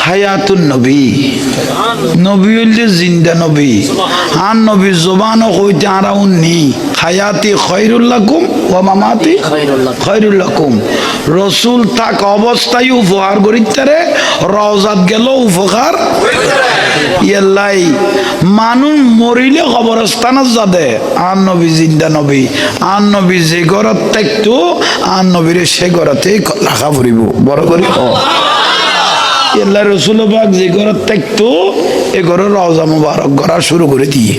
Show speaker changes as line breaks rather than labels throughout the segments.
হায়াতুন নবী। নবী হইলে জিন্দা নবী। আর নবী জবানও কইতে আরা উন্নি রসুল থাক অবস্থায় উপহার করিতারে রওজাত গেল উপকার ইয়াল্লাই। মানুষ মরিলে কবরস্থানত যাদে আর নবী জিন্দা নবী। আর নবী যে ঘরত থাকতো, আর নবীরে সে ঘরতেই রাখা পড়িব। বড় করে আল্লাহ রসুল পাক যে ঘরত থাকতো এ ঘরের রওজা মুবারক করা শুরু করে দিয়ে।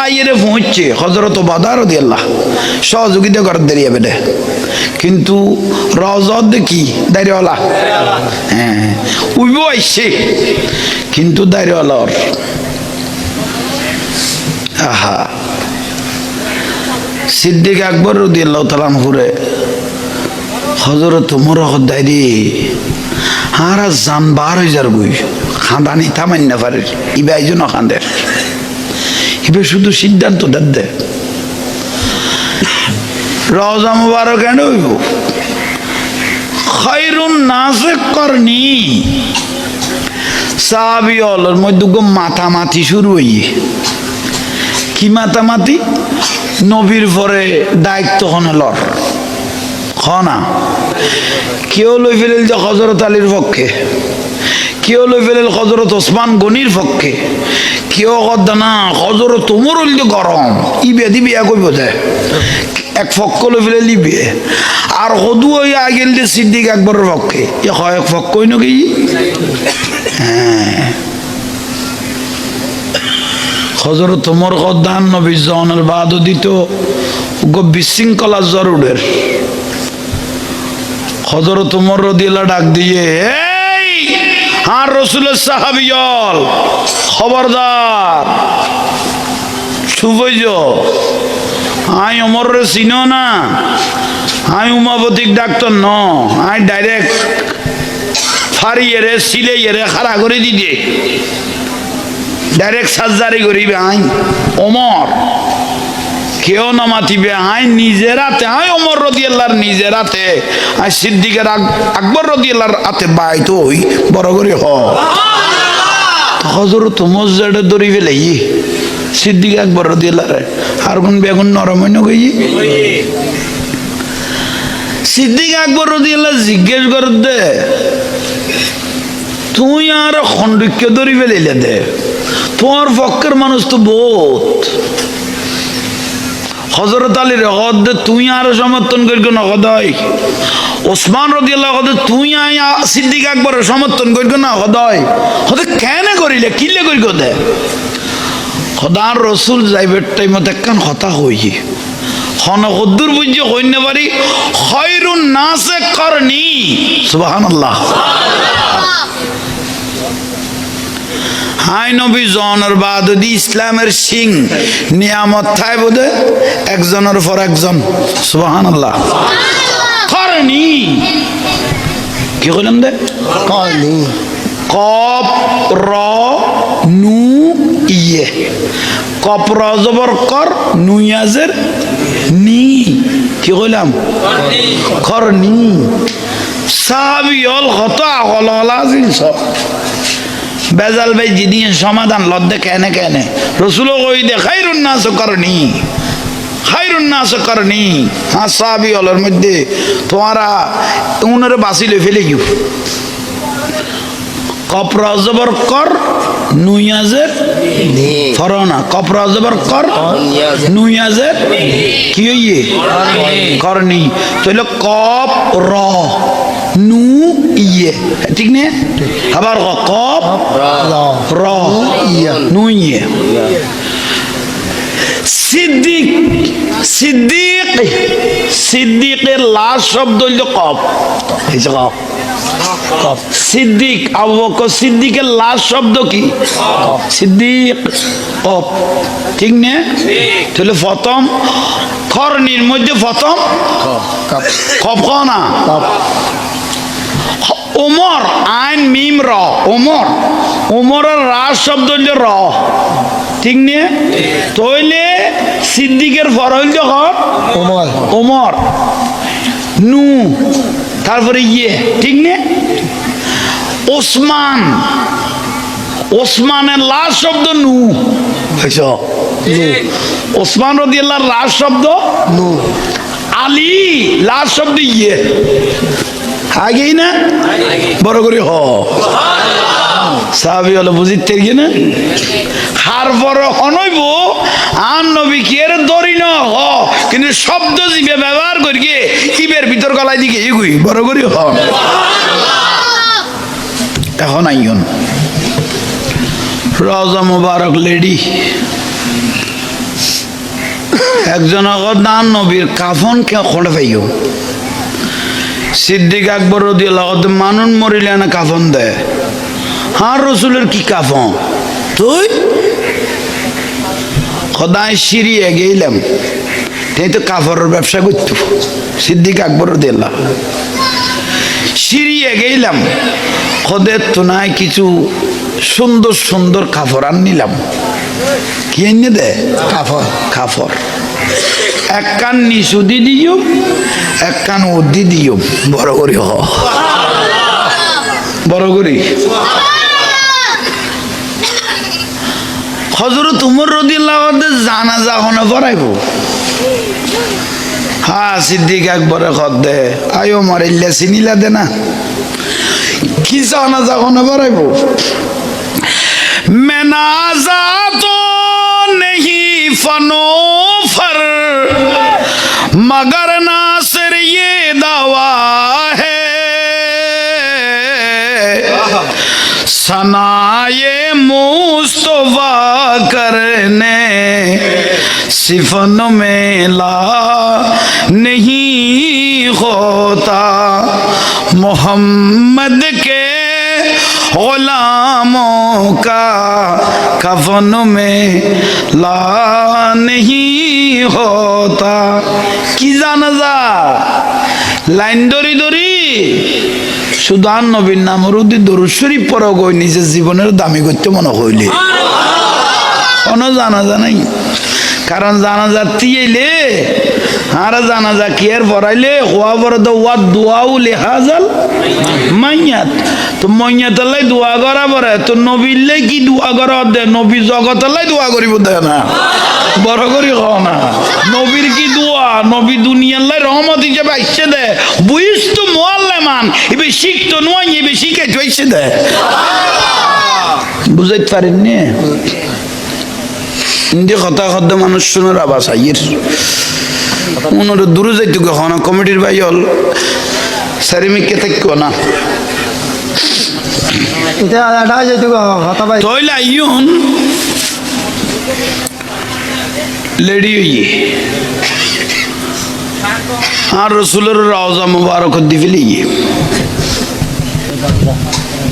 আইরে পৌঁছছে হজরত সহযোগিতা করার কিন্তু রজত দেখি দাঁড়িয়েওয়ালা হ্যাঁ উইব আইসে কিন্তু দাঁড়িয়েওয়ালার আহা। সিদ্দিক আকবর রদি আল্লাহ তালান ঘুরে হজরত মোর দাইরি আর জান বার হয়ে যার বই খাঁদানি থামাই না পারে ইবা একজন খাঁদের ইবে শুধু সিদ্ধান্ত দেন দে। রওজা মুবারক কেন হইব। খৈরুন নাসে করনি। সাহাবি অলর মধ্যে গো মাথামাতি শুরু হইয়ে কি মাতামাতি? নবীর পরে দায়িত্ব হনে লর খনা কেউ লই ফেলিল যে হজরত আলীর পক্ষে? কেউ লই ফেলিল হজরত ওসমান গনির পক্ষে? কেউ কদ না হজরত তোমর যে গরম ইবে দিবি এক কইব যে এক পক্ষ লই ফেলে লিবে আর সদু হয়ে আগেল যে সিদ্দিক একবারের পক্ষে। এ হয়, এক পক্ষ হইন কি হ্যাঁ। হজরত তোমর কদ্দান নবী জনের বাদ দিত বিশৃঙ্খলা জরুরের হজরত তোমর রদিয়াল্লাহ ডাক দিয়ে, এই, আর রসুলের সাহাবিয়ল খবরদার শুভজ আই অমর রে চিনো না, আই উমাপতিক ডাক্তার ন, আই ডাইরেক্ট ফারিয়ে রে সিলেইয়ে রে খাড়া করে দিদি ডাইরেক্ট সার্জারি করিবে আই অমর কেউ না মাতিবে। আই নিজের হাতে। আই অমর রদিয়াল্লার নিজের হাতে। আই সিদ্দিকের আক- আকবর রদিয়াল্লার হাতে বাই তো হই বড় করে হ। হজর তোমার জেডে দড়ি ফেলে ই। সিদ্দিক আকবর রদিয়াল্লারে আর কোন বেগুন নরম হইন গই সিদ্দিক আকবর রদিয়াল্লাহ জিজ্ঞেস কর দে, তুই আর খন্ডিক্য ধরি ফেলিলে দে। তোমার পক্ষের মানুষ তো বহুত। হজরত আলীর হদ তুই আর সমর্থন করি না, হদয়। ওসমান রদি আল্লাহ হদে তুই আই আ- সিদ্দিক আকবর সমর্থন করি না, হদয়। হদে কেন করিলে, কিলে করি দে? সদার রসুল যাইবের টাইমত একখান হতা হইয়ে হন হদ্দুর বুঝে হইনে পারি, খয়রুন নাসে করনি। সুবহানাল্লাহ। হাই নবী জনের বাদ ইসলামের সিং নিয়ামত থাই বোধে একজনের পর একজন। সুবাহান আল্লাহ করনি কি কইলাম দে? কপ র নু ইয়ে। কপ র জবর কর নুয়াজের নি। কি কইলাম? করনি সাহাবি হল হত আগল হলা জিনিস বেজাল ভাই যিনি সমাধান লদ্দে কেনে কেনে। রসুলও কই দে খাইরুন নাস করনি খাইরুন নাস করনি। হ্যাঁ সাহাবি হলের মধ্যে তোমারা উনারে বাঁচিলে ফেলে গিয়ে কপরা জবর কর নুয়াজের ফরনা কপরা জবর কর নুয়াজের কি হইয়ে? করনি। তাহলে কপ র নু ইয়ে ঠিক নে আবার কপ র নু ইয়ে সিদ্দিক সিদ্দিক সিদ্দিকের শব্দ হইল কপ এই যে কপ সিদ্দিক আবু বকর সিদ্দিকের শব্দ কি? সিদ্দিক কপ ঠিক নে? তাহলে প্রথম খরনির মধ্যে প্রথম
কাপ
না? ওমর আইন মিম র। ওমর ওমরের রাজ শব্দ হইল র। ঠিক নিয়ে তইলে সিদ্দিকের ফর হইল যখন
ওমর।
ওমর। নু তারপরে ইয়ে ঠিক নে? ওসমান ওসমানের লাশ শব্দ নু। বুঝছ ওসমান রদিয়াল্লাহর লাশ শব্দ
নু।
আলী লাশ শব্দ ইয়ে। আগেই না? বড় করে হ। সাহাবি হলো বুঝিতে না? হার বড় হনইব আন নবী কি এর দরি ন হ। কিন্তু শব্দ জিবে ব্যবহার করি গিয়ে ইবের ভিতর গলায় দিকে এগুই বড় করে হ। এখন আইন রজা মুবারক লেডি। একজন আগত নবীর কাফন কে খড় পাইও সিদ্দিক আকবর রদি মানুন মরিলে না কাফন দেয় হার রসুলের কি কাফন? তুই? সদায় সিঁড়িয়ে গেলাম তাই তো কাপড়ের ব্যবসা করতো, সিদ্দিক আকবর দিল্লা সিঁড়িয়ে গেলাম খদের তো নাই কিছু সুন্দর সুন্দর কাপড় আন নিলাম। কি এনে দে?
কাফর
কাপড় এক কান নিচু দি দিও, এক কান উদ্দি দিও। বড় করি হ। বড় করি। হজরত উমর রদিল্লাহ জানা যা হনে পড়াইব। হ্যাঁ সিদ্দিক একবারে খদ দে। আয়ো মারিল্লে চিনিলা দে না। কি জানা যা হনে পড়াইব? মেনাজা তো নেহি ফনো مگر ناصر یہ دوا ہے۔ سنا یہ مصطفیٰ کرنے صفن میلا نہیں ہوتا۔ محمد کے غلاموں کا کفن میں لا نہیں ہوتا۔ কি জানাজা লাইন ধরি ধরি সুদান নবীর নাম রুদি দরুদ শরীফ পরগ নিজের জীবনের দামি করতে মনে হইলে। কোনো জানাজা নাই। কারণ জানাজা তিয়াইলে, আর জানাজা কি আর পড়াইলে হওয়া তো ওয়া দোয়াও লেখা যাল মাইয়াত। তো মইয়াত লাই দোয়া করা পরে তো নবীলে কি দোয়া করা দে নবী জগত লাই দোয়া করিব দে না। বড় করি হ না। নবীর কি দোয়া? নবী দুনিয়ার লাই রহমত হিসেবে আইসে দে। বুঝিস তো মোয়াল্লেমান এবে শিখতো নয় এবে শিখে চইছে দে। বুঝাইতে পারেননি? ইন্দি কথা শব্দ মানুষ শুনোর আবাস আইয়ের। উনোর দূরে যাইতে কখনো কমিটির ভাই হল। স্যারিমিককে থাকব না? তইলা ইউন। লেডি আর রসুলের রওজা মুবারক দিবিলি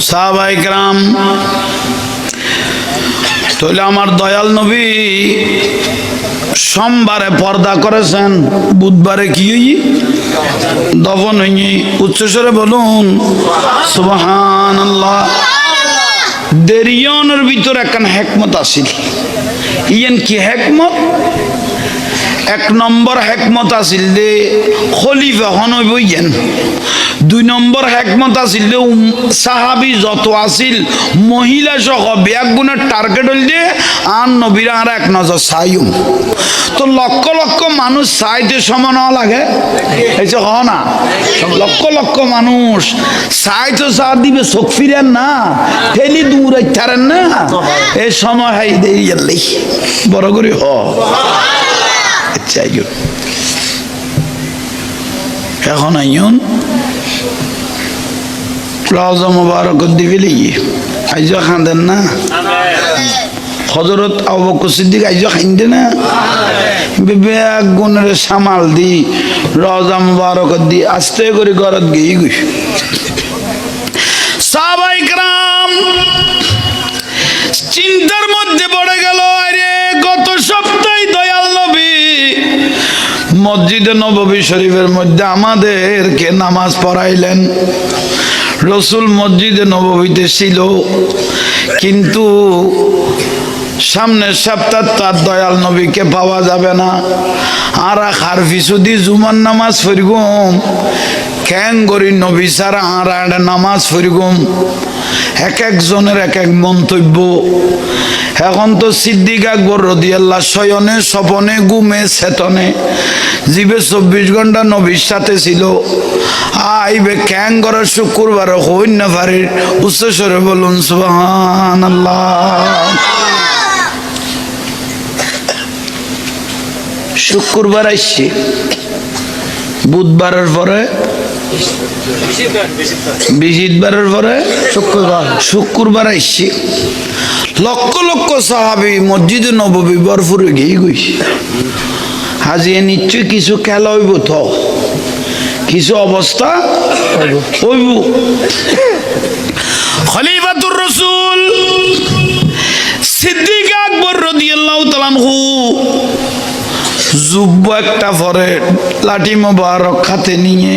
সাহাবাই গ্রাম তাহলে আমার দয়াল নবী সোমবারে পর্দা করেছেন, বুধবারে কি হই? দফন হইনি। উচ্চস্বরে বলুন সুবাহান আল্লাহ দেরিয়নের ভিতর একখান হেকমত আসিল ইয়েন কি হেকমত? এক নম্বর হেকমত আছিল দে খলিফা হন হইব ইয়েন দুই নম্বর হেকমত আছিল দে সাহাবি যত আছিল, মহিলা সহ ব্যাগ গুণের টার্গেট হইল দে আর নবীরা আর এক নজর চাইম তো লক্ষ লক্ষ মানুষ চাইতে সমান হওয়া লাগে। এই যে হ না? লক্ষ লক্ষ মানুষ চাইতে চা দিবে চোখ ফিরেন না ঠেলি দূর থারেন না। এই সময় হাই গেলেই বড় করে হ। এখন আইন প্লাজা মোবারক দিকে লিয়ে আইজ খাঁদেন না? হজরত আইজ খাইন্দে না? বিবেক গুণের সামাল দি রাজা মোবারক দি আস্তে করে গরত গিয়ে গুস সাবাইকরাম চিন্তার মধ্যে পড়ে গেল মসজিদে নববী শরীফের মধ্যে আমাদেরকে নামাজ পড়াইলেন। রসুল মসজিদে নববীতে ছিল, কিন্তু সামনের সপ্তাহ তার দয়াল নবীকে পাওয়া যাবে না। আর হার ফিসুদি জুমার নামাজ ফরিগুম খ্যাং করি নবী সারা আর একটা নামাজ ফরিগুম এক একজনের এক এক মন্তব্য। এখন তো সিদ্দিক আকবর রদিয়াল্লাহ শয়নে স্বপনে, গুমে চেতনে জীবে চব্বিশ ঘণ্টা নবীর সাথে ছিল। আইবে খ্যাং করার শুক্রবার হইন ফারির উচ্চস্বরে বলুন আল্লাহ শুক্রবার আসছি, বুধবারের পরে বিজিতবারের পরে
শুক্রবার।
শুক্রবার আসছি লক্ষ লক্ষ সাহাবি মসজিদ নবী বরফুরে গিয়ে গইছি। আজি নিশ্চয় কিছু খেলা হইব তো কিছু অবস্থা হইব। খলিফাতুর রসুল সিদ্দিক আকবর রাদিয়াল্লাহু তাআলা আনহু জুব্ব একটা পরে লাঠি মোবারক খাতে নিয়ে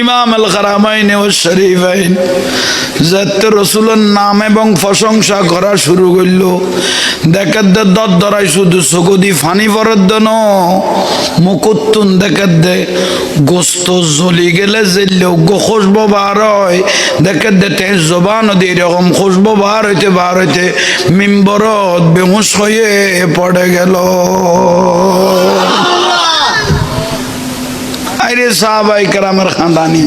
ইমাম আল হারামাইন ও শরীফাইন, যাতে রসুলের নাম এবং প্রশংসা করা শুরু করল। দেখার দে দর ধরাই শুধু চকুদি ফানি পরের দেন মুকুত্তুন দেখার দে গোস্ত জ্বলি গেলে জেললেও গো খুশব বার হয়। দেখার দে তে জবান দি এরকম খুশব বার হইতে বার হইতে মিম্বরত বেহুশ হয়ে পড়ে গেল। আরে সাহাবাই কেরামের খানদানি।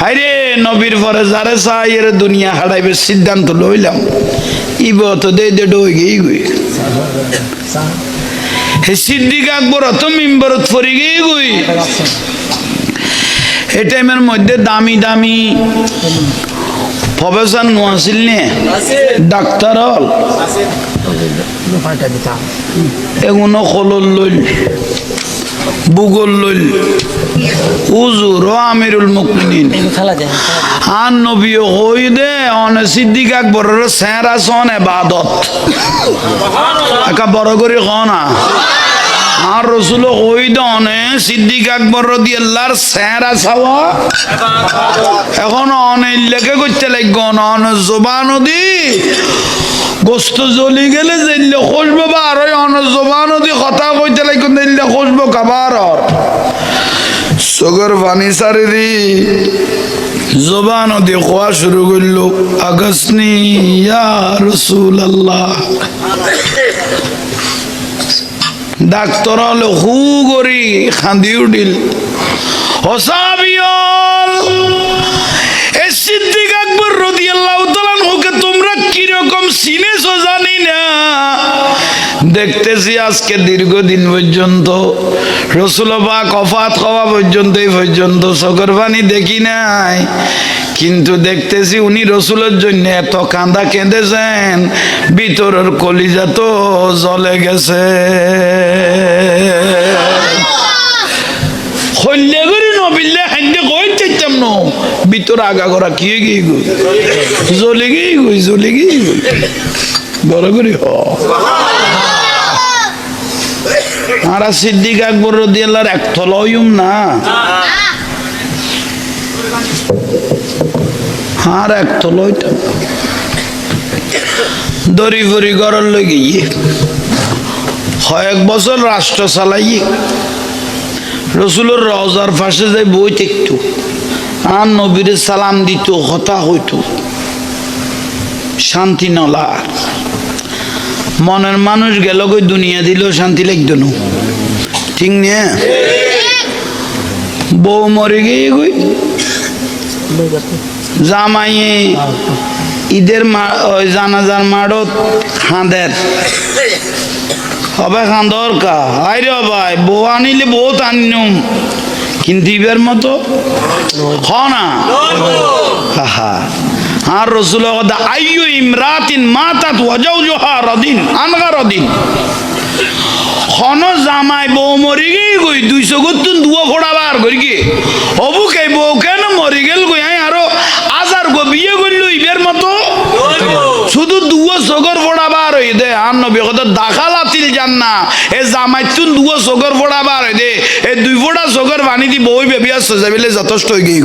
হাইরে নবীর পরে যারে চাইয়ের দুনিয়া হারাইবে সিদ্ধান্ত লইলাম। ইব তো দে দে ডই গেই গই। হে সিদ্দিক আকবর অত মিম্বরত ফরি গেই টাইমের মধ্যে দামি দামি প্রফেসর নোয়াছিল নে ডাক্তার হল। এগুলো কলল লইল। ভূগোল লইল। উজুর ও আমিরুল মুকমিনিন। আন নবী হই দে? অনে সিদ্দিক আকবরের সেরা সন এবাদত একা বড় করে কনা আর রসুল হই দে? অনে সিদ্দিক আকবর রদি আল্লাহর সেরা ছাওয়া এখন অনে লেখে করতে লাগবে অন জোবান দি। গোস্ত জ্বলি গেলে জেললে খুশবো বা আর অন জোবান দি কথা কইতে লাগবে জেললে খুশবো কাবার চোখের পানি সারি দি জবান দিয়ে খোয়া শুরু করল, আগসনি, ইয়া রসুল আল্লাহ ডাক্তর হলো হু করি খান্দি উঠিল, হসাবিয়ল, এ সিদ্দিক আকবর তাআলা ওকে তোমরা কি রকম চিনেছো জানি না। দেখতেছি আজকে দীর্ঘদিন পর্যন্ত। রসুল পাক অফাত হওয়া পর্যন্ত, এই পর্যন্ত চোখের পানি দেখি নাই। কিন্তু দেখতেছি উনি রসুলের জন্য এত কাঁদা কেঁদেছেন, ভিতরের কলিজা তো জলে গেছে। ভিতর আগা করা কি গিয়ে গিয়ে গই, জ্বলে গিয়ে গই। বড় করে হ। আর সিদ্দিক আকবর রদিয়াল্লাহর এক থলইম না। আর এক থলইটা দড়ি ফরি গড়র লই গিয়ে কয়েক বছর রাষ্ট্র চালাই রসুলের রওজার পাশে যাই বইত একটু আর নবীর সালাম দিত, হতা হইত। শান্তি নলা। মনের মানুষ গেল গই দুনিয়া দিল, শান্তি লাগতো না। ঠিক নিয়ে? বউ মরে গিয়ে গই জামাইয়ে ঈদের জানাজার মাড়ত খাঁদের হবে খান দরকার। আই রে ভাই, বউ আনিলে বহুত আনিনুম কিন্তু ইবের মতো? হ না হা আর রসুল আইয়ু ইমরাতিন মাতাত ওয়াজাউজুহা রদিন, আনগা রদিন। খন জামাই বউ মরি গই গই, দুইশো গত্তুন দুয়ো ফোড়া বার করি কি হবু কে বউ কেন মরি গেল গই? আরও আজার গো বিয়ে করল ইবের মতো। শুধু দুয়ো চোখর পড়াবার বার হই দে। আর নবী কত দাখাল আতিল জান্না। এ জামাইতুন দুয়ো চোখর পড়াবার বার হই দে। এ দুই ফোড়া চোখর বানি দি বই বেবিয়া আসছে যাবিলে যথেষ্ট হয়ে গিয়ে